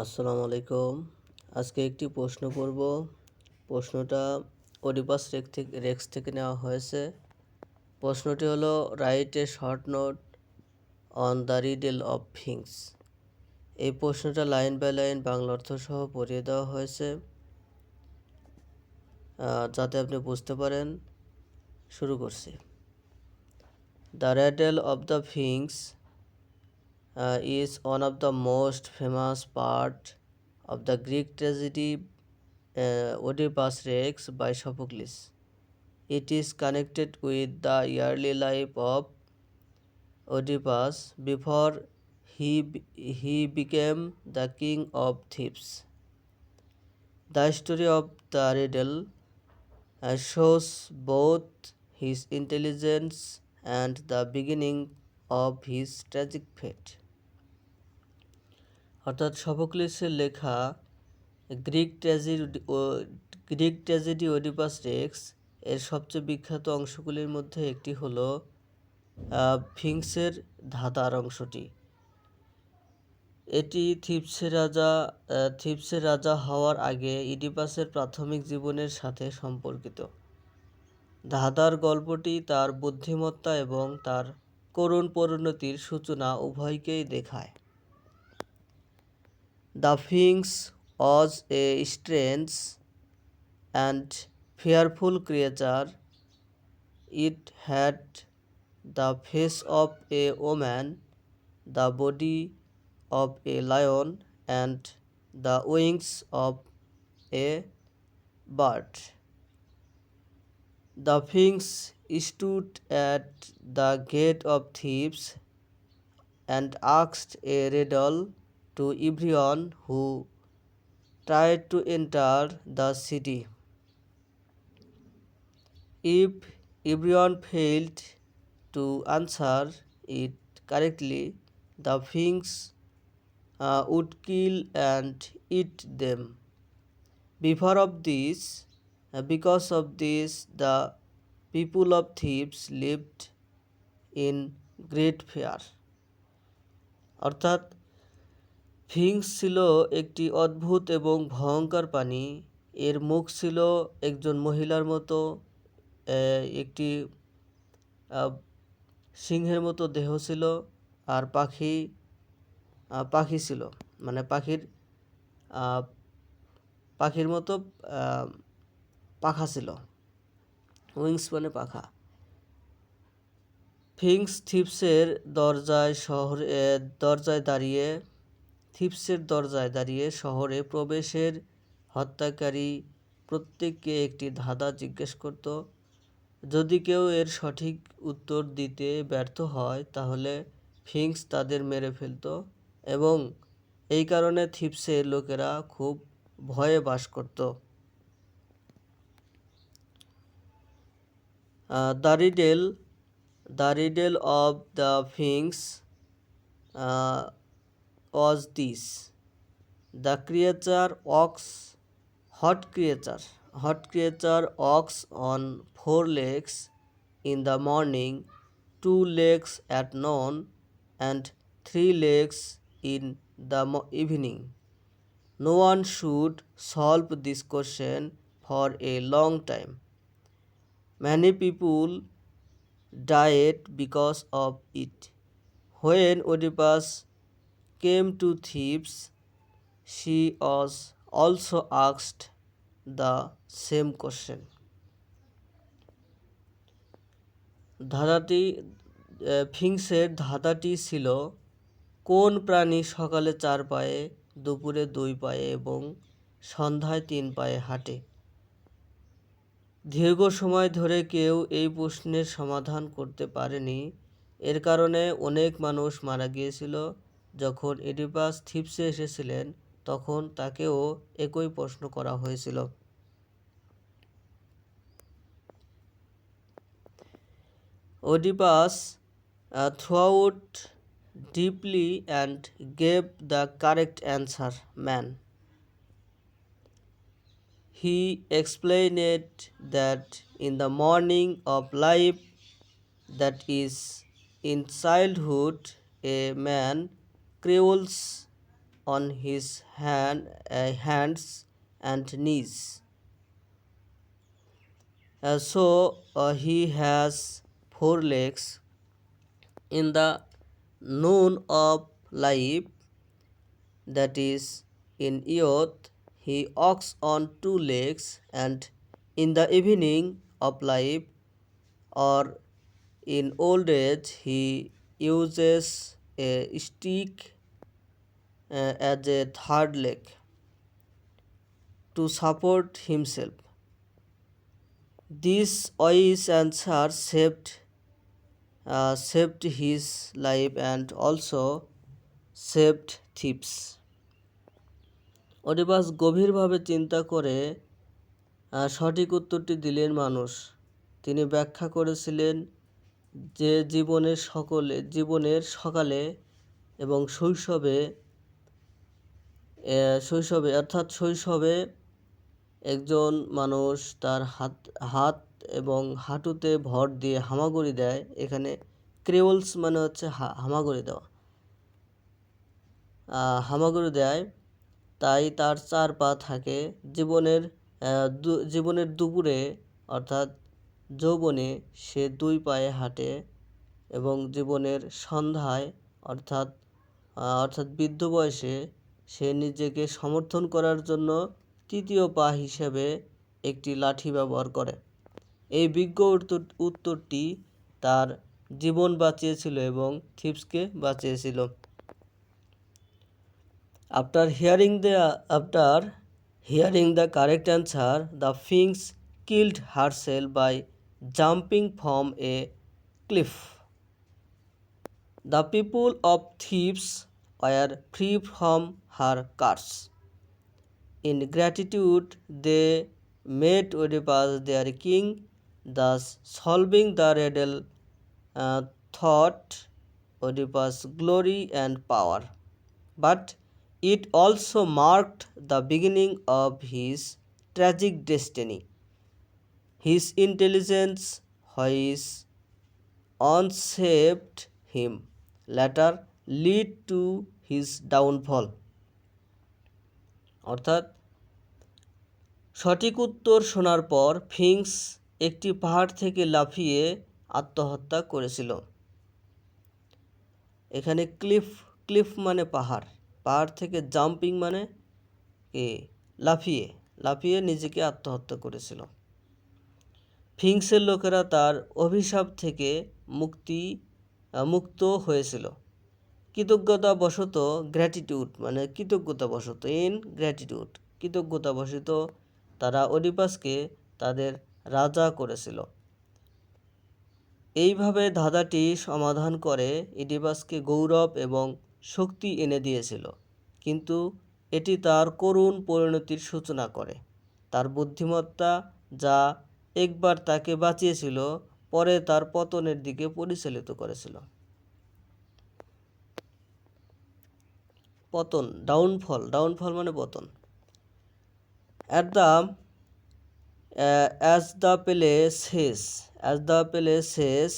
আসসালামু আলাইকুম আজকে একটি প্রশ্ন করব। প্রশ্নটা ওডিপাস রেক থেকে রেক্স থেকে নেওয়া হয়েছে। প্রশ্নটি হলো, write a short note on the riddle of things. এই প্রশ্নটা লাইন বাই লাইন বাংলা অর্থ সহ পড়িয়ে দেওয়া হয়েছে। যাতে আপনি বুঝতে পারেন। শুরু করছি। দ্য রেডেল অফ দ্য থিংস uh, is one of the most famous part of the Greek tragedy uh, Oedipus Rex by Sophocles. It is connected with the early life of Oedipus before he, he became the king of Thebes. The story of the riddle uh, shows both his intelligence and the beginning of his tragic fate. অর্থাৎ সফোক্লিসের লেখা Greek tragedy Greek tragedy Oedipus Rex এর সবচেয়ে বিখ্যাত অংশগুলির মধ্যে একটি হল ফিংসের ধাঁধার অংশটি। এটি থিপসের রাজা থিপসের রাজা হওয়ার আগে ইডিপাসের প্রাথমিক জীবনের সাথে সম্পর্কিত। ধাঁধার গল্পটি তার বুদ্ধিমত্তা এবং তার করুণ পরিণতির সূচনা উভয়কেই দেখায়। The Sphinx was a strange and fearful creature. It had the face of a woman, the body of a lion, and the wings of a bird. The Sphinx stood at the gate of thieves and asked a riddle to everyone who tried to enter the city. If everyone failed to answer it correctly, the Sphinx uh, would kill and eat them. Before of this, uh, because of this, the people of Thebes lived in great fear. অর্থাৎ ফিংস ছিল একটি অদ্ভুত এবং ভয়ঙ্কর প্রাণী। এর মুখ ছিল একজন মহিলার মতো একটি সিংহের মতো দেহ ছিল, আর পাখি পাখি ছিল। মানে পাখির পাখির মতো পাখা ছিল। উইংস মানে পাখা। ফিংস থিপসের দরজায় শহরে, দরজায় দাঁড়িয়ে থিপসের দরজায় দাঁড়িয়ে শহরে প্রবেশের হত্যাকারী প্রত্যেককে একটি ধাঁধা জিজ্ঞেস করত, যদি কেউ এর সঠিক উত্তর দিতে ব্যর্থ হয়, তাহলে ফিংস তাদের মেরে ফেলত। এবং এই কারণে থিপসের লোকেরা খুব ভয়ে বাস করত। The riddle the riddle of the Sphinx was this. The creature walks hot creature hot creature walks on four legs in the morning two legs at noon and three legs in the evening. No one should solve this question for a long time. Many people died because of it. When oedipus came to Thebes, she was also asked the same question. ধাঁধাটি ফিংসের ধাঁধাটি ছিল কোন প্রাণী সকালে চার পায়ে দুপুরে দুই পায়ে এবং সন্ধ্যায় তিন পায়ে হাঁটে? দীর্ঘ সময় ধরে কেউ এই প্রশ্নের সমাধান করতে পারেনি। এর কারণে অনেক মানুষ মারা গিয়েছিল। যখন এডিপাস থিপসে এসেছিলেন, তখন তাকেও একই প্রশ্ন করা হয়েছিল। Oedipus throughout deeply and gave the correct answer man he explained that in the morning of life that is in childhood a man crawls on his hand, uh, hands and knees. Uh, so uh, he has four legs. In the noon of life, that is, in youth, he walks on two legs, and in the evening of life, or in old age, he uses a stick as a third leg to support himself. This wise answer saved uh, saved his life and also saved thieves. Oedipus গভীরভাবে চিন্তা করে সঠিক উত্তরটি দিলেন মানুষ তিনি ব্যাখ্যা করেছিলেন যে জীবনের সকলে জীবনের সকালে এবং শৈশবে শৈশবে, অর্থাৎ শৈশবে একজন মানুষ তার হাত হাত এবং হাঁটুতে ভর দিয়ে হামাগুড়ি দেয়। এখানে ক্রেওলস মানে হচ্ছে হামাগুড়ি দেওয়া। হামাগুড়ি দেয়। তাই তার চার পা থাকে। জীবনের জীবনের দুপুরে, অর্থাৎ যৌবনে সে দুই পায়ে হাঁটে এবং জীবনের সন্ধ্যায়, অর্থাৎ অর্থাৎ বৃদ্ধ বয়সে সে নিজেকে সমর্থন করার জন্য তৃতীয় পা হিসেবে একটি লাঠি ব্যবহার করে। এই বিজ্ঞ উত্তর, উত্তরটি তার জীবন বাঁচিয়েছিল এবং থিপসকে বাঁচিয়েছিল। After hearing the, after hearing the correct answer, the Sphinx killed herself by jumping from a cliff. The people of Thebes were free from her curse. In gratitude, they made Oedipus their king, thus solving the riddle. Uh, thought Oedipus' glory and power. But it also marked the beginning of his tragic destiny. His intelligence, once saved him, later lead to his downfall. অর্থাৎ, সঠিক উত্তর শোনার পর ফিংস একটি পাহাড় থেকে লাফিয়ে আত্মহত্যা করেছিল। এখানে ক্লিফ ক্লিফ মানে পাহাড়। পাহাড় থেকে জাম্পিং মানে এ লাফিয়ে লাফিয়ে নিজেকে আত্মহত্যা করেছিল। ফিংসের লোকেরা তার অভিশাপ থেকে মুক্তি মুক্ত হয়েছিল। কৃতজ্ঞতাবশত গ্র্যাটিটিউড মানে কৃতজ্ঞতাবশত ইন গ্র্যাটিটিউড কৃতজ্ঞতাবশত তারা ওডিপাসকে তাদের রাজা করেছিল। এইভাবে ধাঁধাটি সমাধান করে ইডিপাসকে গৌরব এবং শক্তি এনে দিয়েছিল। কিন্তু এটি তার করুণ পরিণতির সূচনা করে। তার বুদ্ধিমত্তা যা একবার তাকে বাঁচিয়েছিল, পরে তার পতনের দিকে পরিচালিত করেছিল। পতন ডাউনফল ডাউনফল মানে পতন। At the as the play শেষ অ্যাজ দ্য পেলে শেষ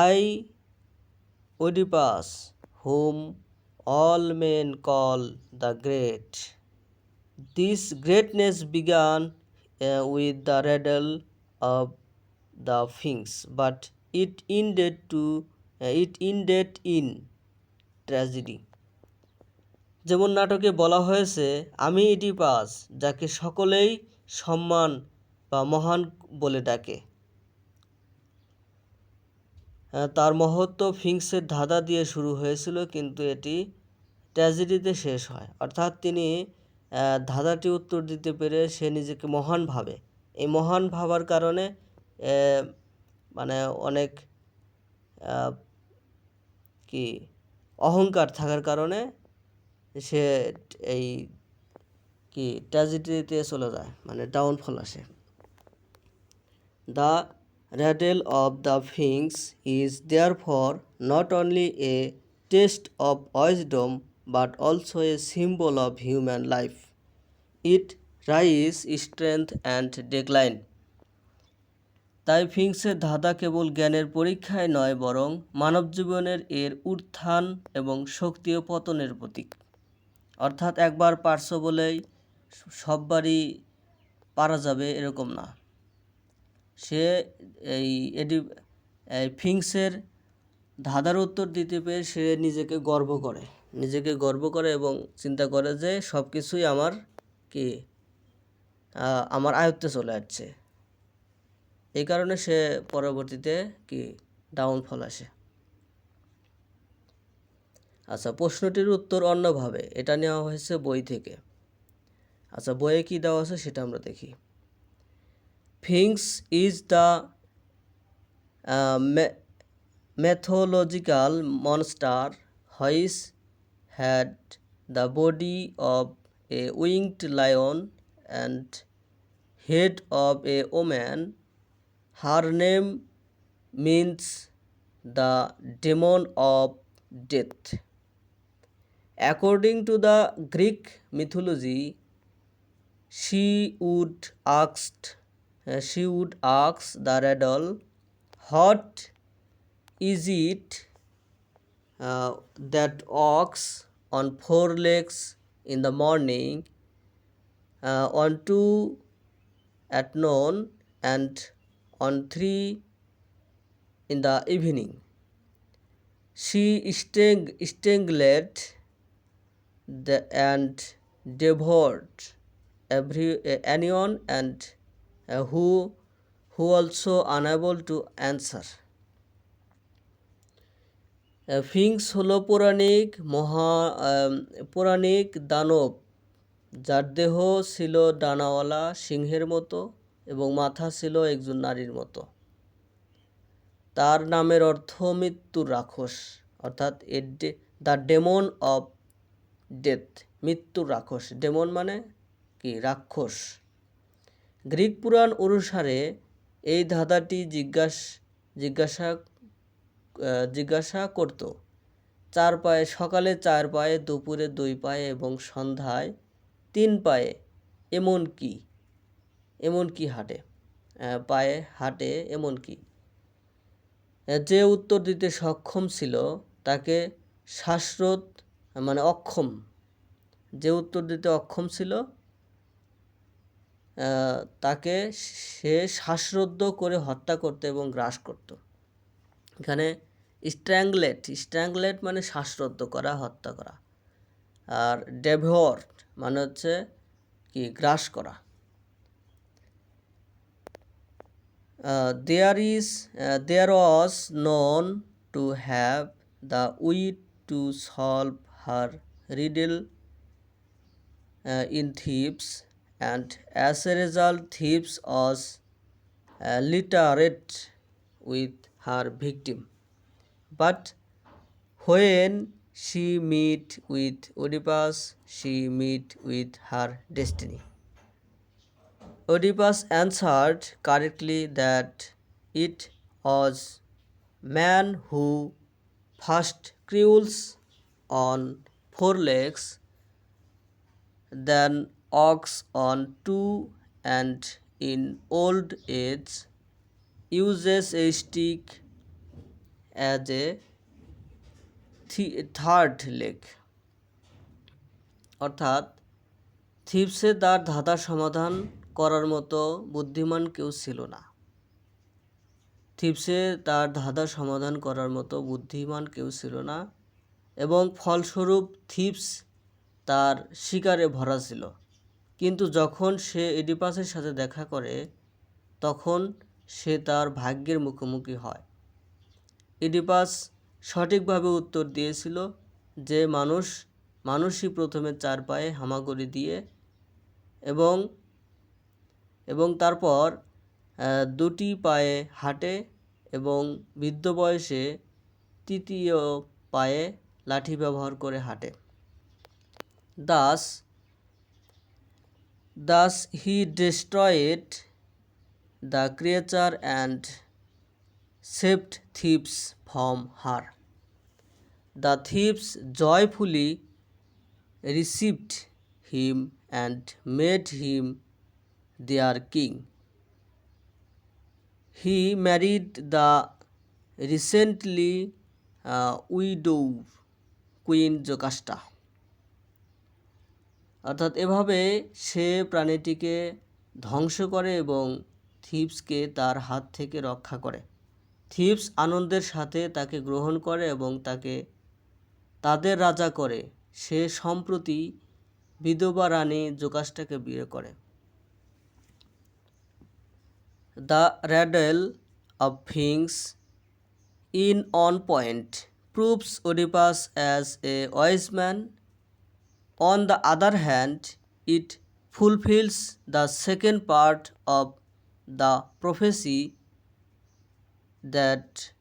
I Oedipus whom all men call the great this greatness began with the riddle of the Sphinx but it ended to it ended in tragedy. যেমন নাটকে বলা হয়েছে, আমি এটি Oedipus যাকে সকলেই সম্মান বা মহান বলে ডাকে। তার মহত্ব ফিংসের ধাঁধা দিয়ে শুরু হয়েছিল, কিন্তু এটি ট্র্যাজেডিতে শেষ হয়। অর্থাৎ তিনি ধাঁধাটি উত্তর দিতে পেরে সে নিজেকে মহান ভাবে। এই মহান ভাবার কারণে মানে অনেক কি অহংকার থাকার কারণে সে এই কি ট্র্যাজেডিতে চলে যায় মানে ডাউনফল আসে। The riddle of the Sphinx is therefore not only a test of wisdom but also a symbol of human life it rise strength and decline তাই ফিংসের ধাঁধা কেবল জ্ঞানের পরীক্ষায় নয় বরং মানব জীবনের এর উত্থান এবং শক্তি ও পতনের প্রতীক। অর্থাৎ একবার পারছ বলেই সববারই পারা যাবে এরকম না। সে এই এডি, এই ফিংসের ধাঁধার উত্তর দিতে পেরে সে নিজেকে গর্ব করে। নিজেকে গর্ব করে এবং চিন্তা করে যে সব কিছুই আমার কি? আমার আয়ত্তে চলে আসছে। এই কারণে সে পরবর্তীতে কি ডাউনফল আসে। আচ্ছা প্রশ্নটির উত্তর অন্যভাবে, এটা নেওয়া হয়েছে বই থেকে। আচ্ছা বইয়ে কি দেওয়া আছে সেটা আমরা দেখি। Sphinx is the mythological monster, whose had the body of a winged lion and head of a woman. Her name means the demon of death. According to the Greek mythology, she would asked uh, she would ask the riddle what is it uh, that walks on four legs in the morning uh, on two at noon and on three in the evening she strang- strangled the, and devoured every uh, anyone and uh, who who also unable to answer sphinx হলো পৌরাণিক মহা পৌরাণিক দানব যার দেহ ছিল ডানাওয়ালা সিংহের মতো এবং মাথা ছিল একজন নারীর মতো। তার নামের অর্থ মৃত্যুর রাক্ষস, অর্থাৎ a the demon of death, মৃত্যুর রাক্ষস। ডেমন মানে কি? রাক্ষস। গ্রিক পুরাণ অনুসারে এই ধাঁধাটি জিজ্ঞাস, জিজ্ঞাসা জিজ্ঞাসা করত, চার পায়ে, সকালে চার পায়ে, দুপুরে দুই পায়ে এবং সন্ধ্যায় তিন পায়ে। এমন কি? এমন কি হাঁটে পায়ে হাঁটে এমন কি যে উত্তর দিতে সক্ষম ছিল, তাকে শ্বাসরোধ মানে অক্ষম, যে উত্তর দিতে অক্ষম ছিল তাকে সে শ্বাসরুদ্ধ করে হত্যা করত এবং গ্রাস করত। এখানে স্ট্র্যাংলেট স্ট্র্যাংলেট মানে শ্বাসরুদ্ধ করা, হত্যা করা। আর ডেভর মানে হচ্ছে কি? গ্রাস করা। Uh, there is uh, there was known to have the wit to solve her riddle uh, in Thebes, and as a result, Thebes was literate with her victim. But when she meet with Oedipus, she meet with her destiny. Oedipus answered correctly that it was man who first crawls on four legs than ox on two and in old age uses a stick as a thi- third leg অর্থাৎ থিপসে তার ধাঁধা সমাধান করার মতো বুদ্ধিমান কেউ ছিল না। থিপসে তার ধাঁধা সমাধান করার মতো বুদ্ধিমান কেউ ছিল না এবং ফলস্বরূপ থিপস তার শিকারে ভরা ছিল। কিন্তু যখন সে এডিপাসের সাথে দেখা করে, তখন সে তার ভাগ্যের মুখোমুখি হয়। ইডিপাস সঠিকভাবে উত্তর দিয়েছিল যে মানুষ, মানুষই প্রথমে চার পায়ে হামাগুড়ি দিয়ে এবং এবং তারপর দুটি পায়ে হাঁটে এবং বৃদ্ধ বয়সে তৃতীয় পায়ে লাঠি ব্যবহার করে হাঁটে। Thus thus he destroyed the creature and saved Thebes from her. The Thebes joyfully received him and made him their king. He married the recently widow queen Jocasta. অর্থাৎ এভাবে সে প্রাণীটিকে ধ্বংস করে এবং থিপসকে তার হাত থেকে রক্ষা করে। থিপস আনন্দের সাথে তাকে গ্রহণ করে এবং তাকে তাদের রাজা করে। সে সম্প্রতি বিধবা রানী জোকাসটাকে বিয়ে করে। The riddle of things in on point proves Oedipus as a wise man On the other hand, it fulfills the second part of the prophecy that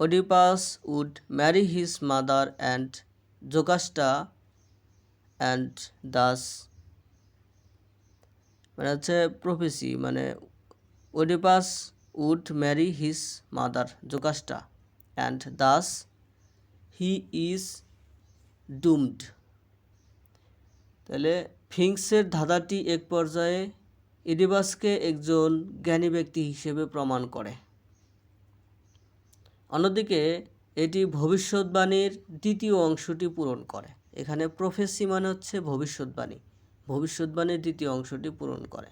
Oedipus would marry his mother and Jocasta and thus মানে হচ্ছে prophecy মানে Oedipus would marry his mother Jocasta and thus he is doomed তাহলে ফিংসের ধাঁধাটি এক পর্যায়ে ইডিবাসকে একজন জ্ঞানী ব্যক্তি হিসেবে প্রমাণ করে। অন্যদিকে এটি ভবিষ্যৎবাণীর দ্বিতীয় অংশটি পূরণ করে। এখানে প্রফেসি মানে হচ্ছে ভবিষ্যৎবাণী। ভবিষ্যৎবাণীর দ্বিতীয় অংশটি পূরণ করে।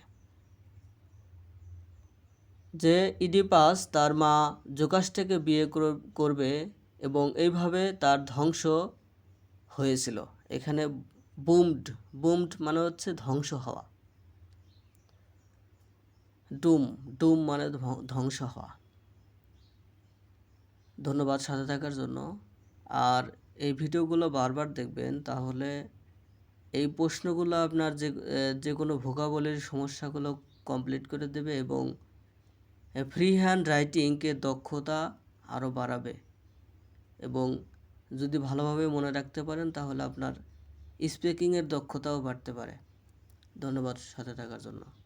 যে ইডিপাস তার মা জোকাসটাকে বিয়ে কর- করবে এবং এইভাবে তার ধ্বংস হয়েছিল। এখানে বুমড বুমড মানে হচ্ছে ধ্বংস হওয়া। ডুম ডুম মানে ধ্ব- ধ্বংস হওয়া। ধন্যবাদ সাথে থাকার জন্য। আর এই ভিডিওগুলো বারবার দেখবেন, তাহলে এই প্রশ্নগুলো আপনার যে যে কোনো ভোকাবলির সমস্যাগুলো কমপ্লিট করে দেবে এবং ফ্রি হ্যান্ড রাইটিংকে দক্ষতা আরও বাড়াবে। এবং যদি ভালোভাবে মনে রাখতে পারেন, তাহলে আপনার স্পিকিংয়ের দক্ষতাও বাড়তে পারে। ধন্যবাদ সাথে থাকার জন্য।